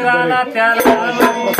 मंदिराला त्याला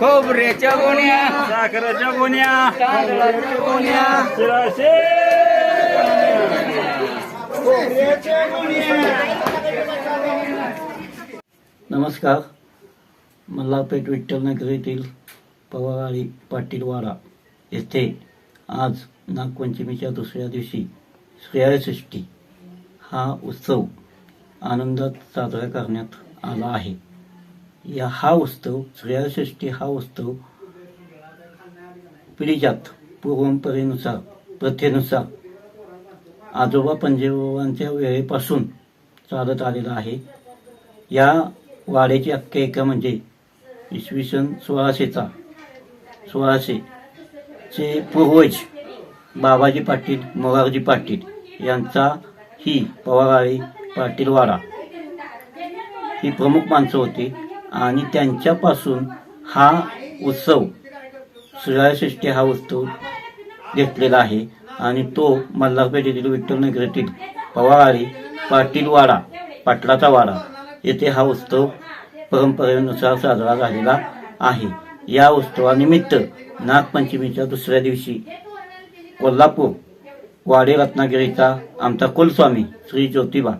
खोबऱ्याच्या गोण्या साखरेच्या गोण्या तांदळाच्या गोण्या शिराशे नमस्कार. मल्हारपेठ विठ्ठल नगर येथील पवाराळी पाटीलवाडा येथे आज नागपंचमीच्या दुसऱ्या दिवशी श्रेयसृष्टी हा उत्सव आनंदात साजरा करण्यात आला आहे. या हा उत्सव श्रेयसृष्टी हा उत्सव पिढीजात परंपरेनुसार प्रथेनुसार आजोबा पंजोबांच्या वेळेपासून चालत आलेला आहे. या वाड्याची आख्यायिका म्हणजे इसवी सन सोळाशेचा सोळाशे चे पूर्वज बाबाजी पाटील मोरारजी पाटील यांचा ही पवाराळी पाटीलवाडा. ही प्रमुख माणसं होती. आणि त्यांच्यापासून हा उत्सव श्रेयसृष्टी हा उत्सव घेतलेला आहे. आणि तो मल्हारपेठ येथील विठ्ठल नगरीतील पवारी पाटीलवाडा पाटलाचा वाडा येथे हा उत्सव परंपरेनुसार साजरा झालेला आहे. या उत्सवानिमित्त नागपंचमीच्या दुसऱ्या दिवशी कोल्हापूर वाडे रत्नागिरीचा आमचा कुलस्वामी श्री ज्योतिबा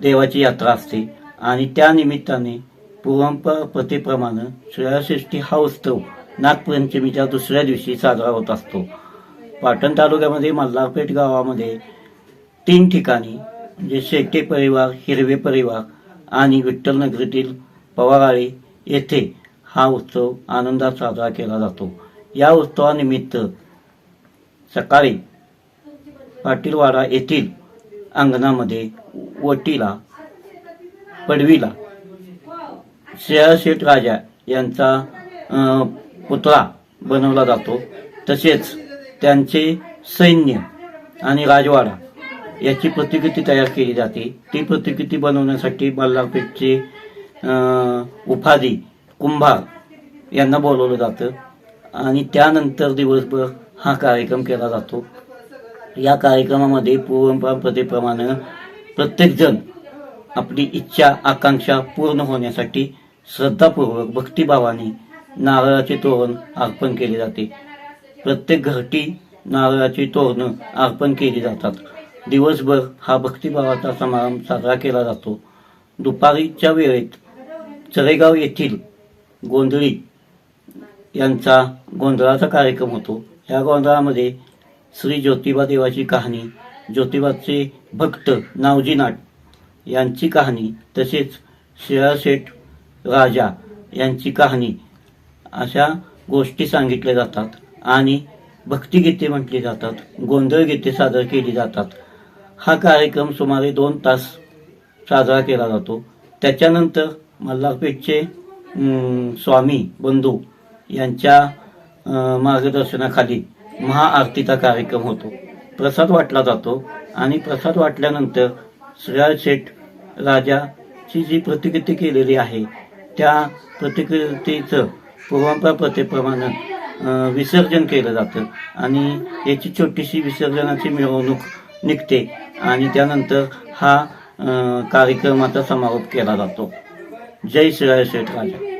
देवाची यात्रा असते. आणि त्या निमित्ताने परंपरेप्रमाणे श्रेयसृष्टी हा उत्सव नागपंचमीच्या दुसऱ्या दिवशी साजरा होत असतो. पाटण तालुक्यामध्ये मल्हारपेठ गावामध्ये तीन ठिकाणी म्हणजे शेटे परिवार हिरवे परिवार आणि विठ्ठल नगरीतील पवाराळी येथे हा उत्सव आनंदात साजरा केला जातो. या उत्सवानिमित्त सकाळी पाटीलवाडा येथील अंगणामध्ये वटीला पडवीला शेठ राजा यांचा पुतळा बनवला जातो. तसेच त्यांचे सैन्य आणि राजवाडा याची प्रतिकृती तयार केली जाते. ती प्रतिकृती बनवण्यासाठी मल्हारपेठचे उपाधी कुंभार यांना बोलवलं जातं. आणि त्यानंतर दिवसभर हा कार्यक्रम केला जातो. या कार्यक्रमामध्ये पूर्वपरंपरेप्रमाणे प्रत्येकजण आपली इच्छा आकांक्षा पूर्ण होण्यासाठी श्रद्धापूर्वक भक्तिभावाने नारळाचे तोरण अर्पण केले जाते. प्रत्येक घरटी नारळाची तोरणं अर्पण केली जातात. दिवसभर हा भक्तिभावाचा समारंभ साजरा केला जातो. दुपारीच्या वेळेत चरेगाव येथील गोंधळी यांचा गोंधळाचा कार्यक्रम होतो. या गोंधळामध्ये श्री ज्योतिबा देवाची कहाणी ज्योतिबाचे भक्त नावजी नाट यांची कहाणी तसेच शेठ राजा यांची कहाणी अशा गोष्टी सांगितल्या जातात आणि भक्तिगीते म्हटली जातात गोंधळ गीते सादर केली जातात. हा कार्यक्रम सुमारे दोन तास साजरा केला जातो. त्याच्यानंतर मल्हारपेठचे स्वामी बंधू यांच्या मार्गदर्शनाखाली महाआरतीचा कार्यक्रम होतो. प्रसाद वाटला जातो आणि प्रसाद वाटल्यानंतर श्रेया शेठ राजाची जी प्रतिकृती केलेली आहे त्या प्रतिकृतीचं पूर्वांपर प्रथेप्रमाणे विसर्जन केलं जातं. आणि याची छोटीशी विसर्जनाची मिरवणूक निघते. आणि त्यानंतर हा कार्यक्रमाचा समारोप केला जातो. जय श्रीराय शेठ राजा.